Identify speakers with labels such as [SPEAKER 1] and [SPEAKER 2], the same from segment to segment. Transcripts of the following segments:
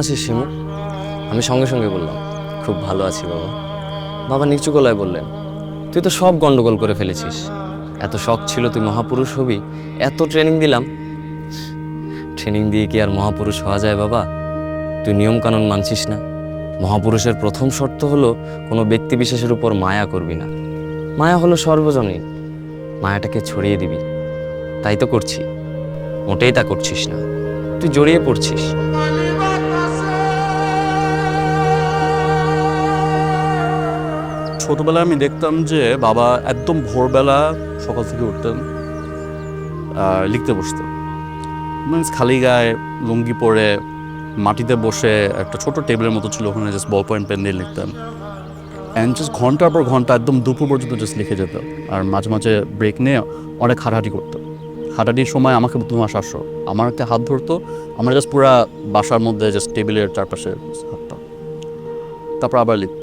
[SPEAKER 1] আছিস শিমু? আমি সঙ্গে সঙ্গে বললাম, খুব ভালো আছি বাবা। বাবা নিচু গলায় বললেন, তুই তো সব গন্ডগোল করে ফেলেছিস। এত শখ ছিল তুই মহাপুরুষ হবি, এত ট্রেনিং দিলাম। ট্রেনিং দিয়ে কি আর মহাপুরুষ হওয়া যায় বাবা? তুই নিয়মকানুন মানছিস না। মহাপুরুষের প্রথম শর্ত হলো, কোনো ব্যক্তি বিশেষের উপর মায়া করবি না। মায়া হলো সর্বজনীন। মায়াটাকে ছড়িয়ে দিবি। তাই তো করছি। মোটেই তা করছিস না। তুই জড়িয়ে পড়ছিস।
[SPEAKER 2] ছোটবেলায় আমি দেখতাম যে বাবা একদম ভোরবেলা সকাল থেকে উঠতেন লিখতে বসতেন। মিনস খালি গায়ে লুঙ্গি পরে মাটিতে বসে একটা ছোট টেবিলের মতো ছিল ওখানে জাস্ট বল পয়েন্ট পেন দিয়ে লিখতাম। অ্যান্ড জাস্ট ঘণ্টার পর ঘণ্টা একদম দুপুর পর্যন্ত জাস্ট লিখে যেত আর মাঝে মাঝে ব্রেক নিয়ে অনেক হাঁটাহাঁটি করতাম। হাঁটাহাঁটির সময় আমাকে তোমার শাস্য আমার হাত ধরতো, আমরা জাস্ট পুরা বাসার মধ্যে জাস্ট টেবিলের চারপাশে হাঁটতাম। তারপর আবার লিখতো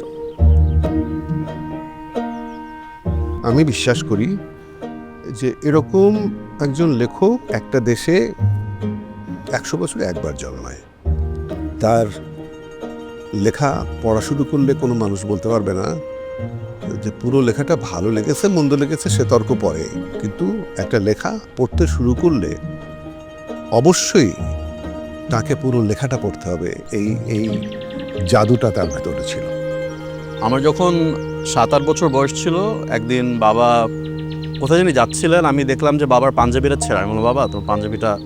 [SPEAKER 3] আমি বিশ্বাস করি যে এরকম একজন লেখক একটা দেশে একশো বছরে একবার জন্মায়। তার লেখা, পড়া শুরু করলে কোনো মানুষ বলতে পারবে না যে পুরো লেখাটা ভালো লেগেছে, মন্দ লেগেছে, সে তর্ক পড়ে। কিন্তু একটা লেখা পড়তে শুরু করলে অবশ্যই তাকে পুরো লেখাটা পড়তে হবে। এই এই জাদুটা তার ভেতরে ছিল।
[SPEAKER 2] আমার যখন সাত আট বছর বয়স ছিল, একদিন বাবা কোথায় জানি যাচ্ছিলেন, আমি দেখলাম যে বাবার পাঞ্জাবিটা ছেঁড়া। আমি বললাম, বাবা, তোর পাঞ্জাবিটা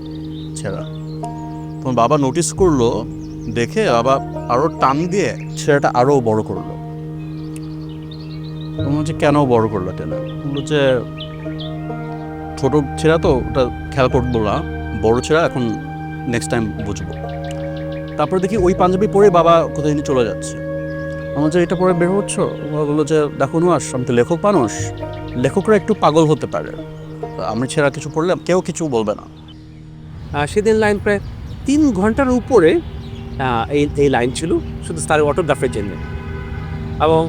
[SPEAKER 2] ছেঁড়া। তখন বাবা নোটিস করল, দেখে বাবা আরও টান দিয়ে ছেঁড়াটা আরও বড় করল। হচ্ছে কেন বড় করল টেনে? বলল যে, ছোট ছেঁড়া তো, ওটা খেয়াল করব না। বড় ছেঁড়া, এখন নেক্সট টাইম বুঝব। তারপর দেখি ওই পাঞ্জাবি পরে বাবা কোথায় চলে যাচ্ছে। আমার যে এটা পরে বের হচ্ছ ওরা বলল যে, দেখো নুয়াস, আমি তো লেখক মানুষ। লেখকরা একটু পাগল হতে পারে। আমি ছেঁড়া কিছু পড়লে কেউ কিছু বলবে না।
[SPEAKER 4] সেদিন লাইন প্রায় তিন ঘণ্টার উপরে এই এই লাইন ছিল, শুধু তার অটোগ্রাফের জন্য। এবং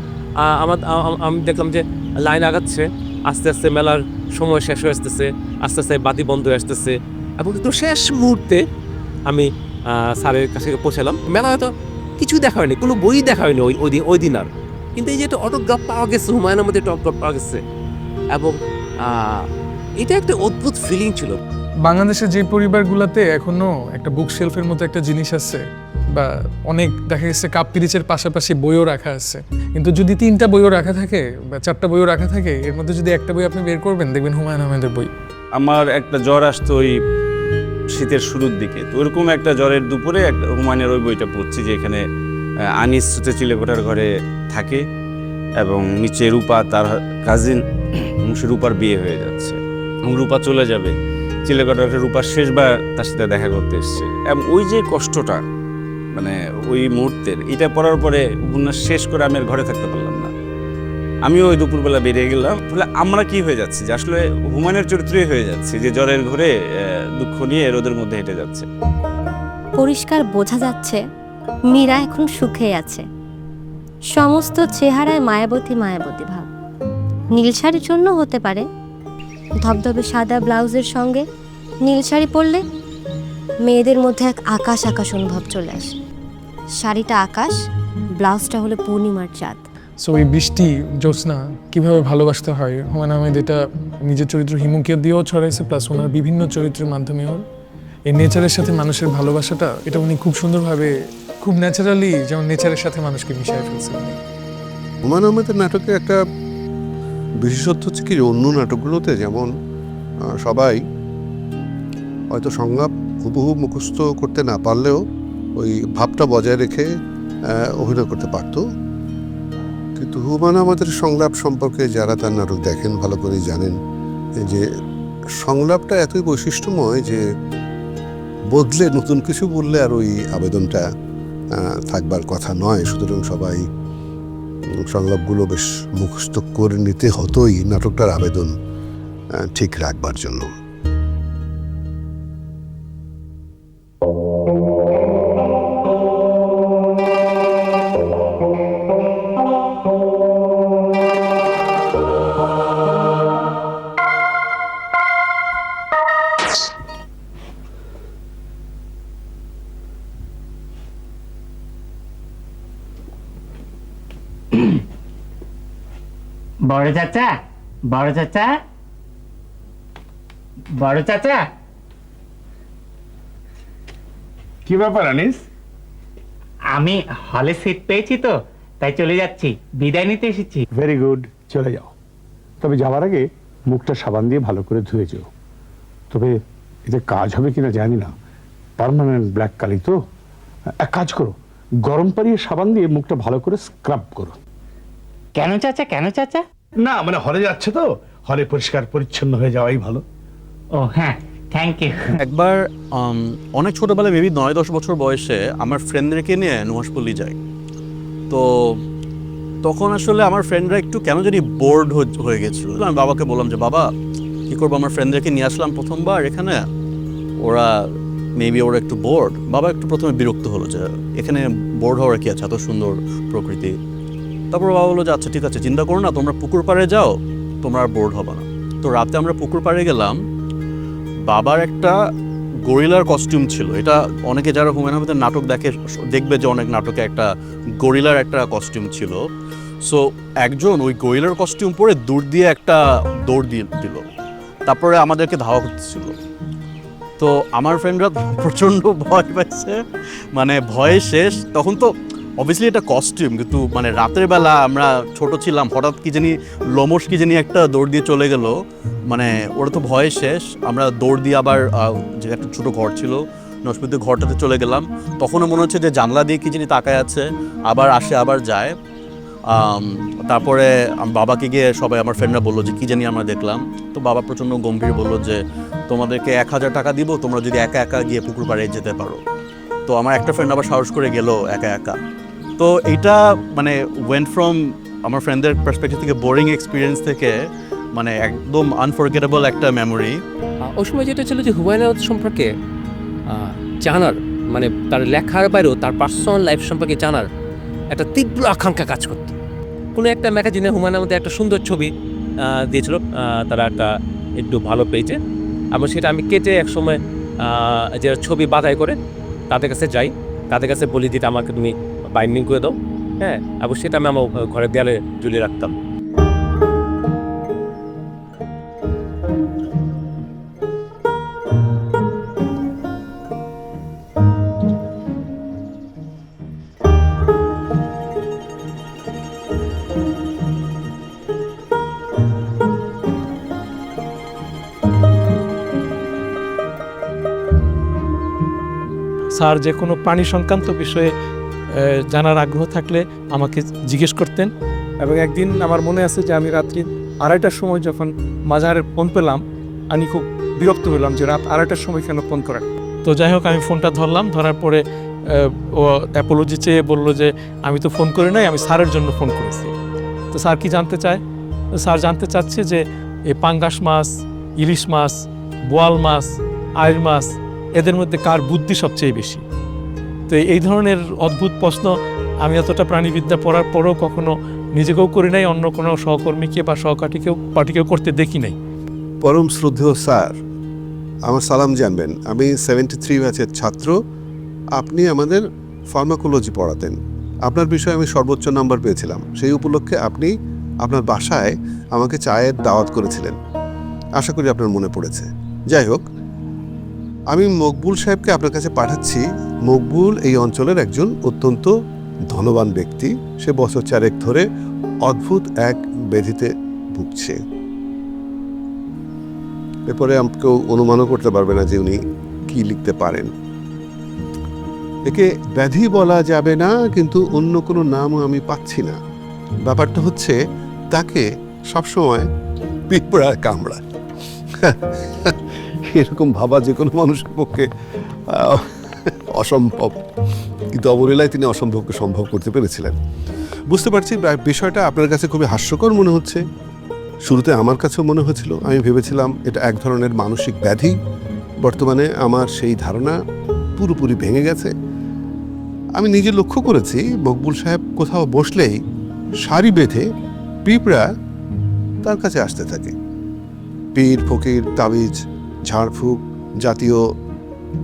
[SPEAKER 4] আমার আমি দেখলাম যে, লাইন আগাচ্ছে, আস্তে আস্তে মেলার সময় শেষ হয়ে আসতেছে, আস্তে আস্তে বাতি বন্ধ হয়ে আসতেছে। এবং তো শেষ মুহূর্তে আমি স্যারের কাছে পৌঁছালাম। মেলা হয়তো কিছু দেখা হয়নি কোনো বই দেখা হয়নি ওই ওই ওই দিন আর। কিন্তু এই যে একটা অটোগ্রাফ পাওয়া গেছে হুমায়ুনের মধ্যে একটা অটোগ্রাফ পাওয়া গেছে। এবং এটা একটা অদ্ভুত ফিলিং ছিল।
[SPEAKER 5] বাংলাদেশের যে পরিবারগুলোতে এখনও একটা বুক শেলফের মতো একটা জিনিস আছে বা অনেক দেখা গেছে কাপ পিরিচের পাশাপাশি বইও রাখা আছে। কিন্তু যদি তিনটা বইও রাখা থাকে বা চারটা বইও রাখা থাকে এর মধ্যে যদি একটা বই আপনি বের করবেন দেখবেন হুমায়ুন আহমেদের বই।
[SPEAKER 6] আমার একটা জ্বর আসতো ওই শীতের শুরুর দিকে। তো ওরকম একটা জ্বরের দুপুরে একটা হুমায়ুনের ওই বইটা পড়ছি যে এখানে আনিস হচ্ছে চিলেকোটার ঘরে থাকে এবং নিচে রূপা তার কাজিন সে রূপার বিয়ে হয়ে যাচ্ছে রূপা চলে যাবে। চিলেকোটার ঘরে রূপা শেষবার তার সাথে দেখা করতে এসছে। এবং ওই যে কষ্টটা মানে ওই মুহূর্তের, এটা পড়ার পরে উপন্যাস শেষ করে আমি ঘরে থাকতে পারলাম আমিও ওই দুপুরবেলা বেরিয়ে গেলাম। বলে, আমরা কি হয়ে যাচ্ছি? যে, আসলে হুমায়ুনের চরিত্রই হয়ে যাচ্ছে, যে, জ্বরের ঘরে দুঃখ নিয়ে রোদের মধ্যে হেঁটে যাচ্ছে।
[SPEAKER 7] পরিষ্কার বোঝা যাচ্ছে, মীরা এখন সুখে আছে। সমস্ত চেহারায় মায়াবতী মায়াবতী ভাব। নীল শাড়ির জন্য হতে পারে, ধবধবে সাদা ব্লাউজের সঙ্গে নীল শাড়ি পরলে মেয়েদের মধ্যে এক আকাশ আকাশ অনুভব চলে আসে। শাড়িটা আকাশ, ব্লাউজটা হলো পূর্ণিমার চাঁদ।
[SPEAKER 5] সো এই বৃষ্টি, জ্যোৎস্না কীভাবে ভালোবাসতে হয়? হুমায়ুন আহমেদ, এটা নিজের চরিত্র হিমুকে দিয়েও ছড়াইছে প্লাস ওনার বিভিন্ন চরিত্রের মাধ্যমেও। এই নেচারের সাথে মানুষের ভালোবাসাটা, এটা উনি খুব সুন্দরভাবে, খুব ন্যাচারালি যেমন নেচারের সাথে মানুষকে মিশিয়ে ফেলছেন।
[SPEAKER 3] হুমায়ুন আহমেদের নাটকে একটা বিশেষত্ব হচ্ছে কি অন্য নাটকগুলোতে যেমন সবাই হয়তো সংলাপ হুবহু মুখস্থ করতে না পারলেও ওই ভাবটা বজায় রেখে অভিনয় করতে পারতো। কিন্তু হুমায়ুন আমাদের সংলাপ সম্পর্কে যারা তার নাটক দেখেন, ভালো করেই জানেন যে সংলাপটা এতই বৈশিষ্ট্যময় যে বদলে নতুন কিছু বললে আর ওই আবেদনটা থাকবার কথা নয়। সুতরাং সবাই সংলাপগুলো বেশ মুখস্থ করে নিতে হতোই নাটকটার আবেদন ঠিক রাখবার জন্য।
[SPEAKER 8] বড় চাচা বড় চাচা বড় চাচা।
[SPEAKER 9] কি ব্যাপার আনিস?
[SPEAKER 8] আমি হলে সিট পেয়েছি তো তাই চলে যাচ্ছি বিদায় নিতে এসেছি।
[SPEAKER 9] ভেরি গুড চলে যাও। তবে যাওয়ার আগে মুখটা সাবান দিয়ে ভালো করে ধুয়ে যেও। তবে এতে কাজ হবে কিনা জানি না। পার্মানেন্ট ব্ল্যাক কালি তো। এক কাজ করো গরম পানিয়ে সাবান দিয়ে মুখটা ভালো করে স্ক্রাব করো।
[SPEAKER 8] কেন চাচা কেন চাচা?
[SPEAKER 9] না মানে হলে যাচ্ছে তো। হলে পরিষ্কার পরিচ্ছন্ন হয়ে যাওয়াই ভালো।
[SPEAKER 8] ও হ্যাঁ থ্যাংক ইউ
[SPEAKER 2] একবার অনেক ছোটোবেলায় মেবি নয় দশ বছর বয়সে আমার ফ্রেন্ডদেরকে নিয়ে নুহাসপল্লি যাই। তো তখন আসলে আমার ফ্রেন্ডরা একটু কেন জানি বোর্ড হয়ে গেছিল। আমি বাবাকে বললাম যে বাবা কী করব? আমার ফ্রেন্ডদেরকে নিয়ে আসলাম প্রথমবার এখানে। ওরা মেবি ওরা একটু বোর্ড বাবা একটু প্রথমে বিরক্ত হলো যে এখানে বোর্ড হওয়ার কি আছে? এত সুন্দর প্রকৃতি। তারপর বাবা বলল যে আচ্ছা ঠিক আছে, চিন্তা করো না, তোমরা পুকুর পাড়ে যাও, তোমরা আর বোর্ড হবে না। তো রাতে আমরা পুকুর পাড়ে গেলাম। বাবার একটা গরিলার কস্টিউম ছিল। এটা অনেকে যারা হুমায়ুন আহমেদের নাটক দেখে, দেখবে যে অনেক নাটকে একটা গরিলার একটা কস্টিউম ছিল। সো একজন ওই গরিলার কস্টিউম পরে দূর দিয়ে একটা দৌড় দিয়ে দিল। তারপরে আমাদেরকে ধাওয়া করতেছিল। তো আমার ফ্রেন্ডরা প্রচণ্ড ভয় পাইছে। মানে ভয়ে শেষ। তখন তো অবভিয়াসলি এটা কস্টিউম কিন্তু মানে রাতের বেলা আমরা ছোট ছিলাম, হঠাৎ কি জানি লোমস কি জানি একটা দৌড় দিয়ে চলে গেল। মানে ওরা তো ভয়ে শেষ, আমরা দৌড় দিয়ে আবার যে একটা ছোটো ঘর ছিল নসপিতে ঘরটাতে চলে গেলাম। তখনও মনে হচ্ছে যে জানলা দিয়ে কি জানি তাকায় আছে, আবার আসে, আবার যায়। তারপরে বাবাকে গিয়ে সবাই, আমার ফ্রেন্ডরা বলল যে কী জানি আমরা দেখলাম। তো বাবা প্রচণ্ড গম্ভীর বলল যে, তোমাদেরকে এক হাজার টাকা দিব, তোমরা যদি একা একা গিয়ে পুকুর পাড়ে যেতে পারো। তো আমার একটা ফ্রেন্ড আবার সাহস করে গেল একা একা। তো এইটা মানে ওয়েন ফ্রম আমার ফ্রেন্ডদের পার্সপেক্টিভ থেকে বোরিং এক্সপিরিয়েন্স থেকে মানে একদম আনফরগেটেবল একটা মেমোরি
[SPEAKER 4] ওই সময় যেটা ছিল যে হুমায়ুন সম্পর্কে জানার মানে তার লেখার বাইরেও, তার পার্সোনাল লাইফ সম্পর্কে জানার একটা তীব্র আকাঙ্ক্ষা কাজ করত। কোনো একটা ম্যাগাজিনে হুমায়ুন আহমেদের একটা সুন্দর ছবি দিয়েছিল তারা একটা একটু ভালো পেয়েছে এবং সেটা আমি কেটে এক সময় যে ছবি বাধাই করে তাদের কাছে যাই, তাদের কাছে বলি দিতে আমাকে তুমি বাইন্ডিং করে দাও। হ্যাঁ এবং সেটা আমি আমার ঘরের দেয়ালে ঝুলিয়ে রাখতাম।
[SPEAKER 10] স্যার যে কোনো প্রাণী সংক্রান্ত বিষয়ে জানার আগ্রহ থাকলে আমাকে জিজ্ঞেস করতেন। এবং একদিন আমার মনে আছে যে আমি রাত্রি আড়াইটার সময় যখন মাজারের ফোন পেলাম আমি খুব বিরক্ত হলাম যে রাত আড়াইটার সময় কেন ফোন করেন। তো যাই হোক আমি ফোনটা ধরলাম ধরার পরে ও অ্যাপোলজি চেয়ে বলল যে আমি তো ফোন করি নাই আমি স্যারের জন্য ফোন করেছি। তো স্যার কি জানতে চায়? তো স্যার জানতে চাচ্ছে যে এই পাঙ্গাস মাছ ইলিশ মাছ বোয়াল মাছ আয়ের মাছ এদের মধ্যে কার বুদ্ধি সবচেয়ে বেশি? তো এই ধরনের অদ্ভুত প্রশ্ন আমি এতটা প্রাণীবিদ্যা পড়ার পরেও কখনো নিজেকেও করি নাই, অন্য কোনো সহকর্মীকে বা সহপাঠীকেও পার্টিকেও করতে দেখি নাই।
[SPEAKER 3] পরম শ্রদ্ধেয় স্যার, আমার সালাম জানবেন। আমি সেভেন্টি থ্রি ব্যাচের ছাত্র। আপনি আমাদের ফার্মাকোলজি পড়াতেন। আপনার বিষয়ে আমি সর্বোচ্চ নাম্বার পেয়েছিলাম। সেই উপলক্ষে আপনি আপনার বাসায় আমাকে চায়ের দাওয়াত করেছিলেন। আশা করি আপনার মনে পড়েছে। যাই হোক আমি মকবুল সাহেবকে আপনার কাছে পাঠাচ্ছি। মকবুল এই অঞ্চলের একজন অত্যন্ত ধনবান ব্যক্তি। সে বছর চারেক ধরে অদ্ভুত এক ব্যাধিতে ভুগছে। এরপরে কেউ অনুমানও করতে পারবে না যে উনি কি লিখতে পারেন। একে ব্যাধি বলা যাবে না, কিন্তু অন্য কোনো নামও আমি পাচ্ছি না। ব্যাপারটা হচ্ছে, তাকে সবসময় পিঁপড়া কামড়ায়। এরকম ভাবা যে কোনো মানুষের পক্ষে অসম্ভব। কিন্তু অবলীলায় তিনি অসম্ভবকে সম্ভব করতে পেরেছিলেন। বুঝতে পারছি বিষয়টা আপনার কাছে খুবই হাস্যকর মনে হচ্ছে। শুরুতে আমার কাছেও মনে হয়েছিল, আমি ভেবেছিলাম এটা এক ধরনের মানসিক ব্যাধি। বর্তমানে আমার সেই ধারণা পুরোপুরি ভেঙে গেছে। আমি নিজে লক্ষ্য করেছি, মকবুল সাহেব কোথাও বসলেই সারি বেঁধে পিঁপড়া তার কাছে আসতে থাকে। পীর, ফকির, তাবিজ ঝাড়ফুঁক, জাতীয়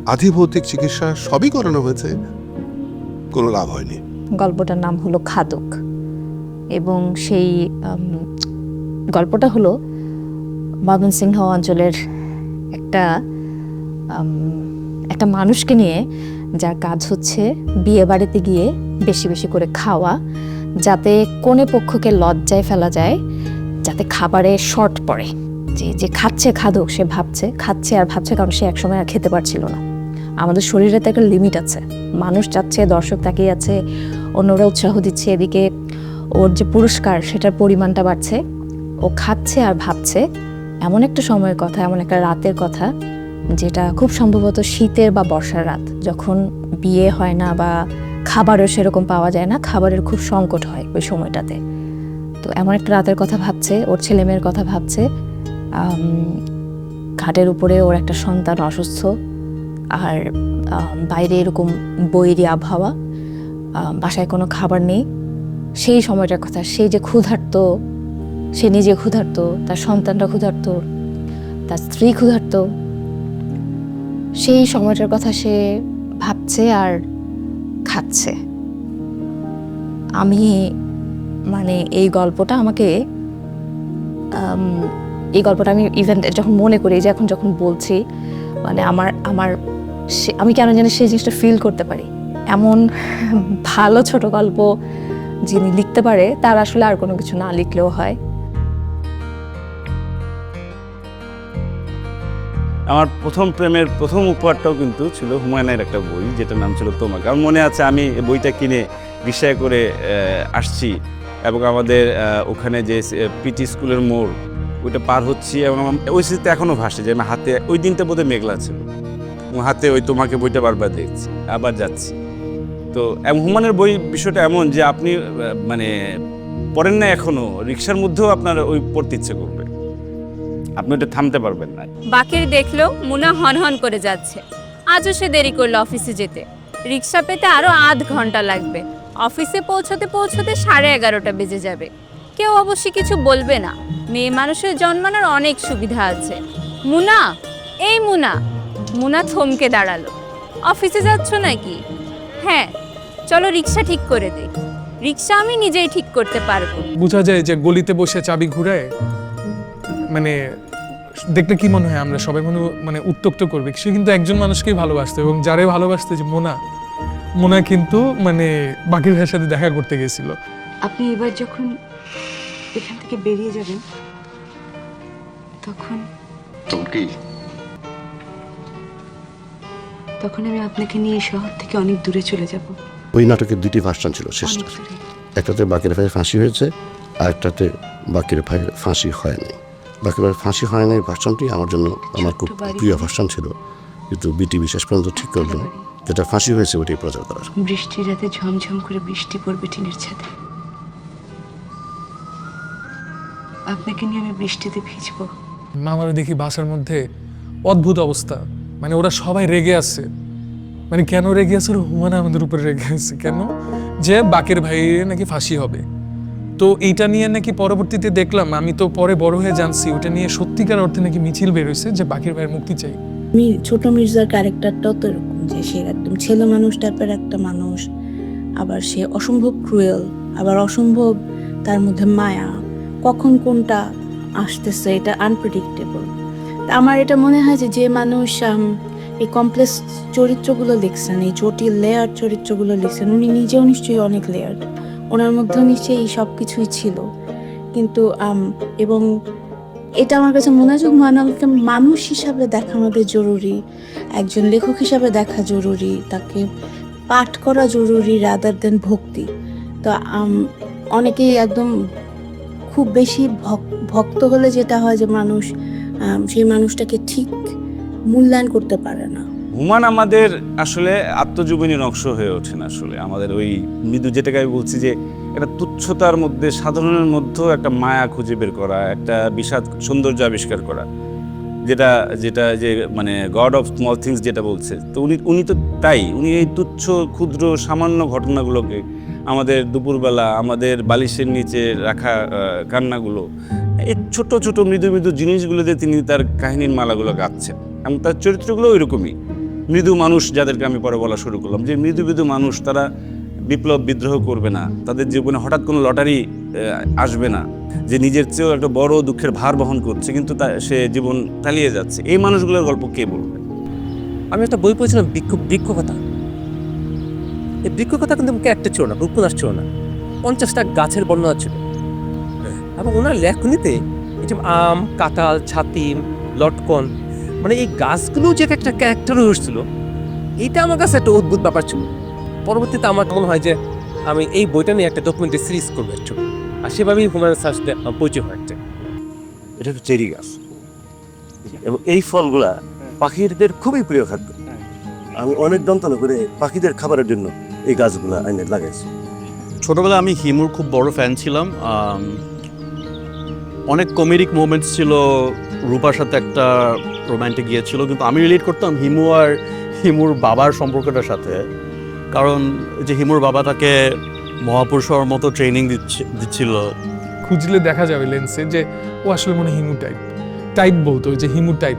[SPEAKER 3] আধিভৌতিক চিকিৎসা সবই করানো হয়েছে। কোনো লাভ হয়নি।
[SPEAKER 11] গল্পটার নাম হলো খাদক। এবং সেই গল্পটা হলো ময়মনসিংহ অঞ্চলের একটা একটা মানুষকে নিয়ে যার কাজ হচ্ছে বিয়ে বাড়িতে গিয়ে বেশি বেশি করে খাওয়া, যাতে কোনে পক্ষকে লজ্জায় ফেলা যায়, যাতে খাবারে শর্ট পড়ে। যে যে খাচ্ছে খাদক, সে ভাবছে, খাচ্ছে আর ভাবছে কারণ সে একসময় আর খেতে পারছিল না। আমাদের শরীরে তো একটা লিমিট আছে। মানুষ যাচ্ছে দর্শক তাকিয়ে আছে, অন্যরা উৎসাহ দিচ্ছে, এদিকে ওর যে পুরস্কার, সেটার পরিমাণটা বাড়ছে। ও খাচ্ছে আর ভাবছে, এমন একটা সময়ের কথা, এমন একটা রাতের কথা, যেটা খুব সম্ভবত শীতের বা বর্ষার রাত। যখন বিয়ে হয় না বা খাবারও সেরকম পাওয়া যায় না, খাবারের খুব সংকট হয় ওই সময়টাতে। তো এমন একটা রাতের কথা ভাবছে, ওর ছেলে মেয়ের কথা ভাবছে ঘাটের উপরে ওর একটা সন্তান অসুস্থ। আর বাইরে এরকম বৈরী আবহাওয়া। বাসায় কোনো খাবার নেই। সেই সময়টার কথা সেই যে ক্ষুধার্ত সে নিজে ক্ষুধার্ত তার সন্তানটা ক্ষুধার্ত তার স্ত্রী ক্ষুধার্ত। সেই সময়টার কথা সে ভাবছে আর খাচ্ছে। আমি মানে এই গল্পটা আমাকে আম, এই গল্পটা আমি ইভেন যখন মনে করি যে এখন যখন বলছি মানে আমার আমার সে- আমি কেন জানি সেই জিনিসটা ফিল করতে পারি। এমন ভালো ছোট গল্প যিনি লিখতে পারে, তার আসলে আর কোনো কিছু না লিখলেও হয়।
[SPEAKER 6] আমার প্রথম প্রেমের প্রথম উপহারটাও কিন্তু ছিল হুমায়ুনের একটা বই, যেটার নাম ছিল তোমাকে আমার মনে আছে আমি বইটা কিনে রিক্সায় করে আসছি এবং আমাদের ওখানে যে পিটি স্কুলের মোড় ওইটা পার হচ্ছি এবং ওই স্মৃতিতে এখনও ভাসে যে আমি হাতে, ওই দিনটা বোধহয় মেঘলা ছিল। হাতে ওই তোমাকে বইটা বারবার দেখছি, আবার যাচ্ছি। তো হুমায়ুনের বই বিষয়টা এমন যে আপনি মানে পড়েন না এখনও রিক্সার মধ্যেও আপনার ওই পড়তে ইচ্ছে করবে। আপনি ওটা থামতে পারবেন না।
[SPEAKER 12] বাকের দেখল, মুনা হনহন করে যাচ্ছে। আজও সে দেরি করল অফিসে যেতে। রিক্সা পেতে আরও আধ ঘণ্টা লাগবে। অফিসে পৌঁছতে পৌঁছতে সাড়ে এগারোটা বেজে যাবে। কেউ অবশ্যই কিছু বলবে না। মেয়ে মানুষের জন্মানোর অনেক সুবিধা আছে। মুনা এই মুনা। মুনা থমকে দাঁড়াল। অফিসে যাচ্ছ নাকি? হ্যাঁ চলো রিক্সা ঠিক করে দে রিক্সা আমি নিজেই ঠিক করতে পারব।
[SPEAKER 5] বোঝা যায় যে গলিতে বসে চাবি ঘুরায় মানে দেখলে কি মনে হয় আমরা সবাই মনে মানে উত্তক্ত করবে? সে কিন্তু একজন মানুষকেই ভালোবাসতো এবং যারে ভালোবাসতো যে মোনা মোনা কিন্তু মানে বাকির ভাইয়ের সাথে দেখা করতে গেছিল।
[SPEAKER 13] আপনি এবার যখন এখান থেকে বেরিয়ে যাবেন তখন
[SPEAKER 3] কি?
[SPEAKER 13] তখন আমি আপনাকে নিয়ে শহর থেকে অনেক দূরে চলে যাব।
[SPEAKER 14] ওই নাটকের দুটি ভার্সন ছিল শেষটা একটাতে বাকির ভাইয়ের ফাঁসি হয়েছে আর একটাতে বাকির ভাইয়ের ফাঁসি হয়নি বাকির ভাইয়ের ফাঁসি হয়নি ভার্সনটি আমার জন্য আমার খুব প্রিয় ভার্সন ছিল কিন্তু বিটি বিশেষ পর্যন্ত ঠিক করল যেটা ফাঁসি হয়েছে ওটাই প্রচার করার।
[SPEAKER 13] বৃষ্টির রাতে ঝমঝম করে বৃষ্টি পড়বে টিনের ছাদে। আপনাকে নিয়ে আমি বৃষ্টিতে ভিজবো।
[SPEAKER 5] মামারা দেখি বাসার মধ্যে অদ্ভুত অবস্থা। মানে ওরা সবাই রেগে আছে। মানে কেন রেগে আছে? ওরা হুমানা আমাদের উপরে রেগে আছে। কেন? যে বাকের ভাইয়ের নাকি ফাঁসি হবে। তো এইটা নিয়ে নাকি পরবর্তীতে দেখলাম আমি তো পরে বড় হয়ে জানছি ওটা নিয়ে সত্যিকার অর্থে নাকি মিছিল বেরোয়েছে যে বাকির ভাইয়ের মুক্তি চাই।
[SPEAKER 13] আমি ছোট মির্জার ক্যারেক্টারটাও তো এরকম যে সে একদম ছেলে মানুষ টাইপের একটা মানুষ আবার সে অসম্ভব ক্রুয়েল আবার অসম্ভব তার মধ্যে মায়া কখন কোনটা আসতেছে এটা আনপ্রেডিক্টেবল আমার এটা মনে হয় যে যে মানুষ এই কমপ্লেক্স চরিত্রগুলো লিখছেন, এই জটিল লেয়ার চরিত্রগুলো লিখছেন, উনি নিজেও নিশ্চয়ই অনেক লেয়ার্ড ওনার মধ্যেও নিশ্চয়ই এই সব কিছুই ছিল। কিন্তু এবং এটা আমার কাছে মনে হয় হুমায়ুনকে মানুষ হিসাবে দেখা আমাদের জরুরি, একজন লেখক হিসাবে দেখা জরুরি, তাকে পাঠ করা জরুরি রাদার দেন ভক্তি। তো অনেকেই একদম খুব বেশি ভক- ভক্ত হলে যেটা হয় যে মানুষ সেই মানুষটাকে ঠিক মূল্যায়ন করতে পারে না।
[SPEAKER 6] হুমান আমাদের আসলে আত্মজীবনী নকশ হয়ে ওঠেন আসলে। আমাদের ওই মৃদু যেটাকে আমি বলছি যে, একটা তুচ্ছতার মধ্যে, সাধারণের মধ্যেও একটা মায়া খুঁজে বের করা, একটা বিষাদ, সৌন্দর্য আবিষ্কার করা। যেটা যেটা যে মানে গড অফ স্মল থিংস যেটা বলছে। তো উনি উনি তো তাই, উনি এই তুচ্ছ, ক্ষুদ্র, সামান্য ঘটনাগুলোকে আমাদের দুপুরবেলা আমাদের বালিশের নিচে রাখা কান্নাগুলো, এই ছোট ছোট, মৃদু মৃদু জিনিসগুলোতে তিনি তার কাহিনীর মালাগুলো গাচ্ছেন এবং তার চরিত্রগুলো ওইরকমই। মৃদু মানুষ যাদেরকে আমি পরে বলা শুরু করলাম। যে মৃদু মৃদু মানুষ তারা বিপ্লব, বিদ্রোহ করবে না। তাদের জীবনে হঠাৎ কোনো লটারি আসবে না। যে নিজের চেয়েও একটা বড় দুঃখের ভার বহন করছে, কিন্তু তা, সে জীবন চালিয়ে যাচ্ছে। এই মানুষগুলোর গল্প কে বলবে?
[SPEAKER 4] আমি একটা বই পড়েছিলাম বৃক্ষ বৃক্ষ কথা এই বৃক্ষ কথা কিন্তু ক্যারেক্টার ছিল না উপন্যাস ছিল না। পঞ্চাশটা গাছের বর্ণনা ছিল। এবং ওনার লেখনীতে এই যে আম কাঁঠাল ছাতিম লটকন মানে এই গাছগুলো যে একটা ক্যারেক্টার হয়ে উঠছিল এইটা আমার কাছে একটা অদ্ভুত ব্যাপার ছিল। পরবর্তীতে আমার মনে হয় যে আমি এই বইটা নিয়ে একটা ডকুমেন্টারি সিরিজ করব একটু আর সেভাবেই হুমায়ুন সাথে আমার পরিচয় হয় একটা।
[SPEAKER 15] এটা হচ্ছে চেরি গাছ। এবং এই ফলগুলা পাখিদের খুবই প্রিয় খাদ্য। আমি অনেক দন্তনা করে পাখিদের খাবারের জন্য এই গাছগুলা এনে লাগাইছি
[SPEAKER 2] ছোটবেলায় আমি হিমুর খুব বড় ফ্যান ছিলাম অনেক কমেডিক মোমেন্টস ছিল রূপার সাথে একটা রোম্যান্টিক গিয়েছিল কিন্তু আমি রিলেট করতাম হিমু আর হিমুর বাবার সম্পর্কটার সাথে কারণ যে হিমুর বাবা তাকে মহাপুরুষ হওয়ার মতো ট্রেনিং দিচ্ছিল।
[SPEAKER 5] খুঁজলে দেখা যাবে লেন্সে যে ও আসলে মনে হিমু টাইপ টাইপ বলতো যে হিমু টাইপ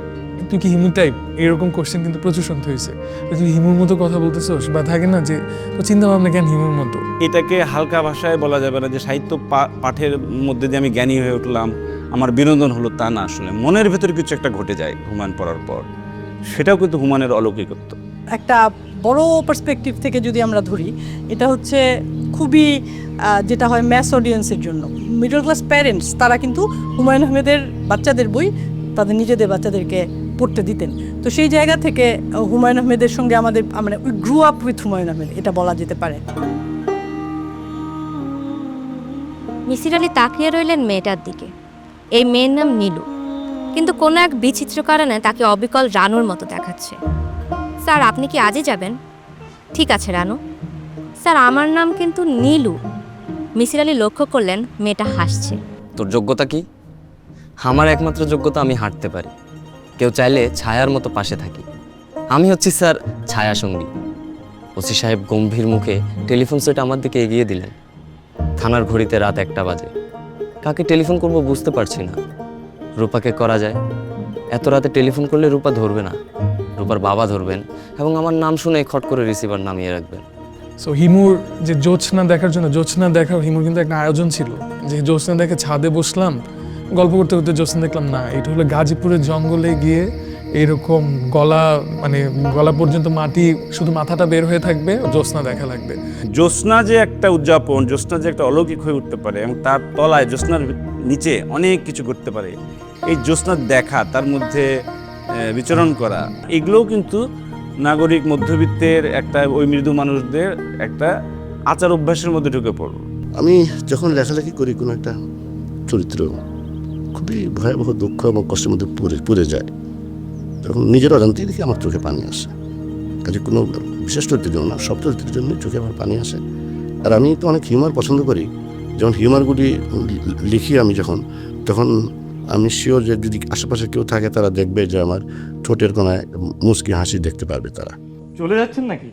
[SPEAKER 5] তুই কি হিমু টাইপ এরকম কোশ্চেন কিন্তু প্রচুর শুনতে হয়েছে। তুই হিমুর মতো কথা বলতেছোস বা থাকে না যে তো চিন্তা ভাবনা কেন হিমুর মতো?
[SPEAKER 6] এটাকে হালকা ভাষায় বলা যাবে না যে সাহিত্য পা- পাঠের মধ্যে দিয়ে আমি জ্ঞানী হয়ে উঠলাম আমার বিনোদন হলো তা না আসলে। মনের ভেতরে কিছু একটা ঘটে যায় হুমায়ুন পড়ার পর। সেটাও কিন্তু হুমায়ুনের অলৌকিকত্ব।
[SPEAKER 16] একটা বড় পার্সপেক্টিভ থেকে যদি আমরা ধরি এটা হচ্ছে খুবই যেটা হয় ম্যাস অডিয়েন্সের জন্য। মিডল ক্লাস প্যারেন্টস তারা কিন্তু হুমায়ুন আহমেদের বাচ্চাদের বই তাদের নিজেদের বাচ্চাদেরকে পড়তে দিতেন। তো সেই জায়গা থেকে হুমায়ুন আহমেদের সঙ্গে আমাদের মানে we grew up with Humayun Ahmed এটা বলা যেতে পারে।
[SPEAKER 7] মিসির আলী তাকিয়ে রইলেন মেয়েটার দিকে। এই মেয়ের নাম নীলু। কিন্তু কোনো এক বিচিত্র কারণে তাকে অবিকল রানুর মতো দেখাচ্ছে। স্যার আপনি কি আজই যাবেন? ঠিক আছে রানু। স্যার আমার নাম কিন্তু নীলু। মিসির আলী লক্ষ্য করলেন মেয়েটা হাসছে।
[SPEAKER 1] তোর যোগ্যতা কি? আমার একমাত্র যোগ্যতা আমি হাঁটতে পারি। কেউ চাইলে ছায়ার মতো পাশে থাকি। আমি হচ্ছি স্যার ছায়া সঙ্গী। ওসি সাহেব গম্ভীর মুখে টেলিফোন সেট আমার দিকে এগিয়ে দিলেন। থানার ঘড়িতে রাত একটা বাজে। কাকে টেলিফোন করব বুঝতে পারছি না। রূপাকে করা যায়। এত রাতে টেলিফোন করলে রূপা ধরবে না। রূপার বাবা ধরবেন এবং আমার নাম শুনে খট করে রিসিভার নামিয়ে রাখবেন।
[SPEAKER 5] সো হিমুর যে জোছনা দেখার জন্য জোছনা দেখার হিমুর কিন্তু একটা আয়োজন ছিল। যে জোছনা দেখে ছাদে বসলাম গল্প করতে করতে জোছনা দেখলাম না এটা হলো গাজীপুরের জঙ্গলে গিয়ে এরকম গলা মানে গলা পর্যন্ত মাটি শুধু মাথাটা বের হয়ে থাকবে জ্যোৎস্না দেখা লাগবে।
[SPEAKER 6] জ্যোৎস্না যে একটা উদযাপন জ্যোৎস্না যে একটা অলৌকিক হয়ে উঠতে পারে এবং তার তলায় জ্যোৎস্নার নিচে অনেক কিছু করতে পারে। এই জ্যোৎস্নার দেখা তার মধ্যে বিচরণ করা এগুলোও কিন্তু নাগরিক মধ্যবিত্তের একটা ওই মৃদু মানুষদের একটা আচার অভ্যাসের মধ্যে ঢুকে পড়ল
[SPEAKER 14] আমি যখন লেখালেখি করি কোনো একটা চরিত্র খুবই ভয়াবহ দুঃখ এবং কষ্টের মধ্যে পড়ে পড়ে যায়। তখন নিজের অজান্তেই দেখি আমার চোখে পানি আসে। কাজে কোনো বিশেষ চরিত্রের জন্য না সব চরিত্রের জন্যই চোখে আমার পানি আসে। আর আমি তো অনেক হিউমার পছন্দ করি। যেমন হিউমারগুলি লিখি আমি যখন তখন আমি শিওর যে যদি আশেপাশে কেউ থাকে তারা দেখবে যে আমার ঠোঁটের কোনায় মুচকি হাসি দেখতে পারবে তারা।
[SPEAKER 17] চলে যাচ্ছেন নাকি?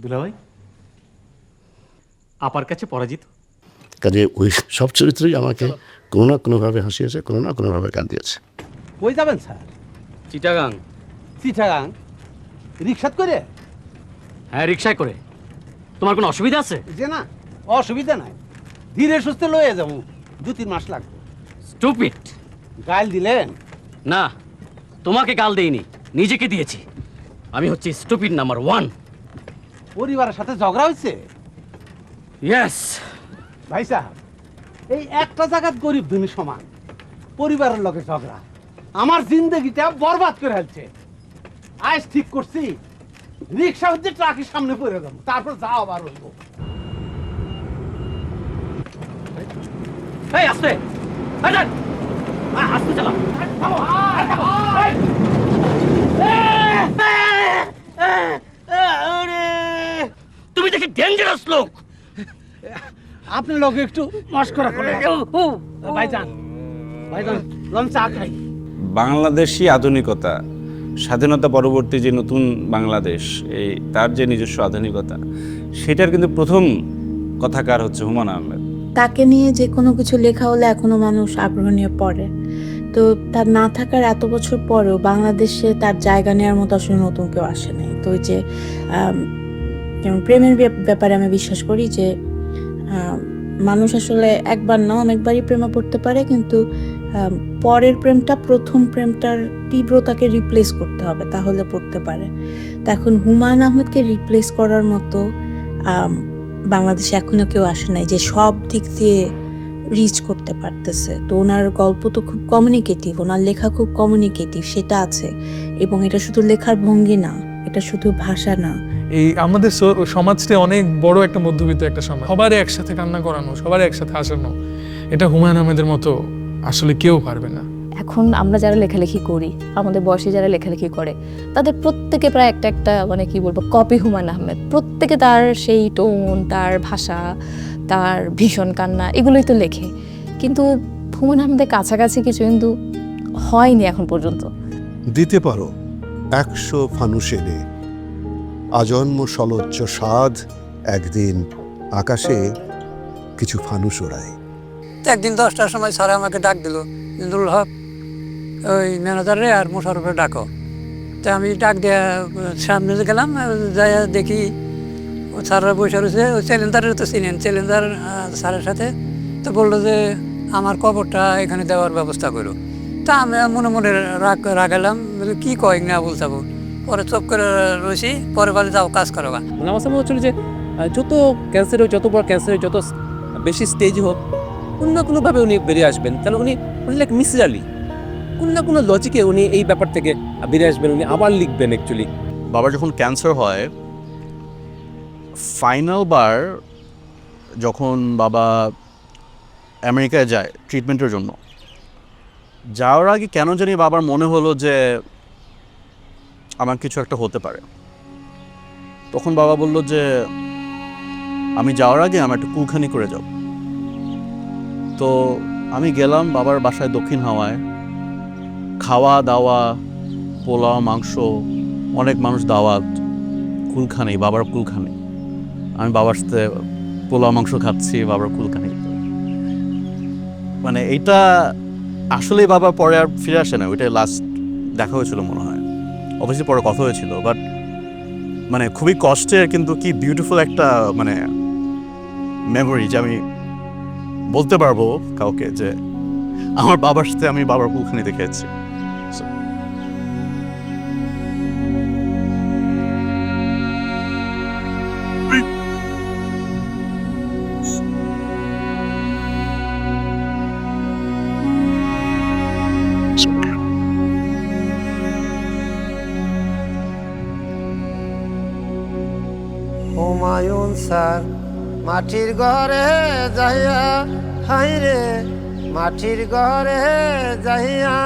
[SPEAKER 17] দুলাভাই? আপার কাছে পরাজিত?
[SPEAKER 14] কাজে ওই সব চরিত্রই আমাকে কোনো না কোনোভাবে হাসিয়েছে কোনো না কোনোভাবে কাঁদিয়েছে
[SPEAKER 17] কই যাবেন স্যার?
[SPEAKER 1] চিটাগাং।
[SPEAKER 17] চিঠাগাং রিক্সাত করে?
[SPEAKER 1] হ্যাঁ রিক্সায় করে। তোমার কোনো অসুবিধা আছে?
[SPEAKER 17] যে না অসুবিধা নাই। ধীরে সুস্থে লয়ে যাব। দু তিন মাস লাগবে।
[SPEAKER 1] স্টুপিড।
[SPEAKER 17] গাইল দিলেন?
[SPEAKER 1] না তোমাকে গাল দেইনি নিজেকে দিয়েছি। আমি হচ্ছি স্টুপিড নাম্বার ওয়ান।
[SPEAKER 17] পরিবারের সাথে ঝগড়া হয়েছে
[SPEAKER 1] ইয়েস।
[SPEAKER 17] ভাই সাহেব এই একটা জায়গাত গরিব ধনী সমান পরিবারের লগে ঝগড়া আমার জিন্দগিটা বরবাদ করে ফেলছে আজ ঠিক করছি রিক্সা হচ্ছে ট্রাকের সামনে পড়ে যাব তারপর যাও আবার হইব
[SPEAKER 1] এই আস্তে
[SPEAKER 17] আসতে চালাম
[SPEAKER 1] তুমি দেখি ডেঞ্জারাস লোক
[SPEAKER 17] আপনার লগে একটু মস্করা করে ভাইজান ভাইজান চা খাই।
[SPEAKER 6] বাংলাদেশি আধুনিকতা স্বাধীনতা পরবর্তী যে নতুন বাংলাদেশ এই তার যে নিজস্ব আধুনিকতা সেটার কিন্তু প্রথম কথাকার হচ্ছে হুমায়ুন আহমেদ।
[SPEAKER 13] তাকে নিয়ে যে কোনো কিছু লেখা হলে এখনও মানুষ আগ্রহ নিয়ে পড়ে। তো তার না থাকার এত বছর পরেও বাংলাদেশে তার জায়গা নেওয়ার মতো আসলে নতুন কেউ আসে নাই। তো ওই যে যেমন প্রেমের ব্যাপ- ব্যাপারে আমি বিশ্বাস করি যে মানুষ আসলে একবার না অনেকবারই প্রেমে পড়তে পারে, কিন্তু পরের প্রেমটা প্রথম প্রেমটার তীব্রতাকে রিপ্লেস করতে হবে, তাহলে পড়তে পারে। তো এখন হুমায়ুন আহমেদকে রিপ্লেস করার মতো বাংলাদেশে এখনও কেউ আসে নাই যে সব দিক দিয়ে রিচ করতে পারতেছে। তো ওনার গল্প তো খুব কমিউনিকেটিভ ওনার লেখা খুব কমিউনিকেটিভ সেটা আছে। এবং এটা শুধু লেখার ভঙ্গি না, এটা শুধু ভাষা না।
[SPEAKER 5] এই আমাদের সমাজটা অনেক বড় একটা মধ্যবিত্ত একটা সমাজ। সবার একসাথে কান্না করানো সবার একসাথে হাসানো এটা হুমায়ুন আহমেদের মতো আসলে কেউ পারবে না।
[SPEAKER 11] এখন আমরা যারা লেখালেখি করি আমাদের বয়সে যারা লেখালেখি করে তাদের প্রত্যেকে প্রায় একটা একটা মানে কি বলব কপি হুমায়ুন আহমেদ। প্রত্যেকে তার সেই টোন তার ভাষা তার ভীষণ কান্না এগুলোই তো লেখে। কিন্তু হুমায়ুন আহমেদের কাছাকাছি কিছু কিন্তু হয়নি এখন পর্যন্ত।
[SPEAKER 3] দিতে পারো একশো ফানুস এনে আজন্ম সলজ্জ সাধ, একদিন আকাশে কিছু ফানুস ওড়ায়।
[SPEAKER 18] একদিন দশটার সময় স্যার আমাকে ডাক দিল জিন্দুল হক, ওই ম্যানেজারে আর মোশারফে ডাকো। তা আমি ডাক দেওয়া সামনে গেলাম, যাই দেখি স্যাররা বসে রয়েছে, ওই চ্যালেঞ্জারের তো চিনেন চ্যালেঞ্জার স্যারের সাথে, তো বলল যে আমার কবরটা এখানে দেওয়ার ব্যবস্থা করো। তা আমি মনে মনে রাগ, রাগালাম কি কয় না বলতাবো পরে চুপ করে রয়েছি পরে বলে যাও কাজ করো।
[SPEAKER 4] মানে আমার সামনে হচ্ছিল যে যত ক্যান্সার হোক যত বড় ক্যান্সার হোক যত বেশি স্টেজ হোক কোনো না কোনোভাবে উনি বেরিয়ে আসবেন। তাহলে উনি উনি লাইক মিসির আলী কোনো না কোনো লজিকে উনি এই ব্যাপার থেকে বেরিয়ে আসবেন উনি আবার লিখবেন অ্যাকচুয়ালি
[SPEAKER 2] বাবার যখন ক্যান্সার হয় ফাইনাল বার যখন বাবা আমেরিকায় যায় ট্রিটমেন্টের জন্য যাওয়ার আগে কেন জানি বাবার মনে হলো যে আমার কিছু একটা হতে পারে। তখন বাবা বলল যে, আমি যাওয়ার আগে আমার একটু কুলখানি করে যাও। তো আমি গেলাম বাবার বাসায় দক্ষিণ হাওয়ায়। খাওয়া, দাওয়া, পোলাও, মাংস, অনেক মানুষ দাওয়াত, কুলখানি, বাবার কুলখানি। আমি বাবার সাথে পোলাও, মাংস খাচ্ছি, বাবার কুলখানি। মানে এইটা আসলেই বাবা পরে আর ফিরে আসে না, ওইটাই লাস্ট দেখা হয়েছিল মনে হয়। অবশ্যই পরে কথা হয়েছিল বাট মানে খুবই কষ্টের কিন্তু কি বিউটিফুল একটা মানে মেমোরি যে আমি বলতে পারব কাউকে যে আমার বাবার সাথে আমি বাবার কুলখানি দেখেছি
[SPEAKER 19] মাটির ঘরে যাইয়া হাই রে মাটির ঘরে যাইয়া।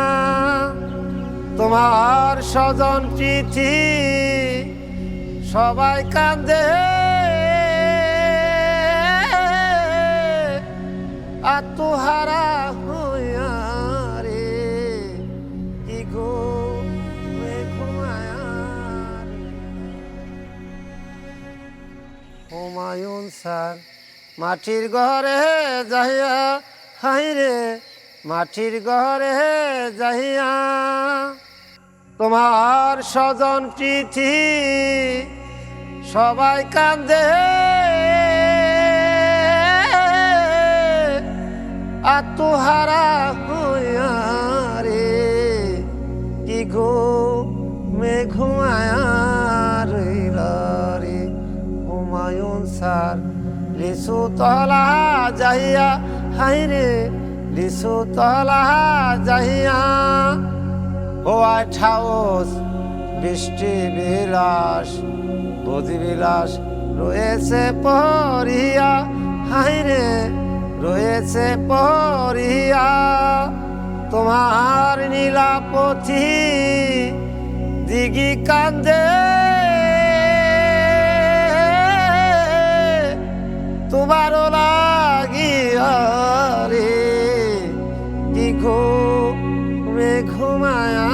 [SPEAKER 19] তোমার স্বজন প্রীতি সবাই কান্দে হুমায়ুন স্যার। মাটির ঘরে যাইয়া হাই রে। মাটির ঘরে যাইয়া তোমার স্বজন প্রীতি, সবাই কান্দে আত্মহারা হইয়া রে, কি গো মেঘুমায়া স্যার লিসু তলা যাইয়া হাই রে, লিসু তলা যাইয়া হোয়াইট হাউস, বৃষ্টি বিলাস বদি বিলাস, রয়েছে পরিয়া হাই রে, রয়েছে পরিয়া তোমার নীলাপথি দিঘি কান্দে তোমারও লাগি রে কি ঘুমে ঘুমায়া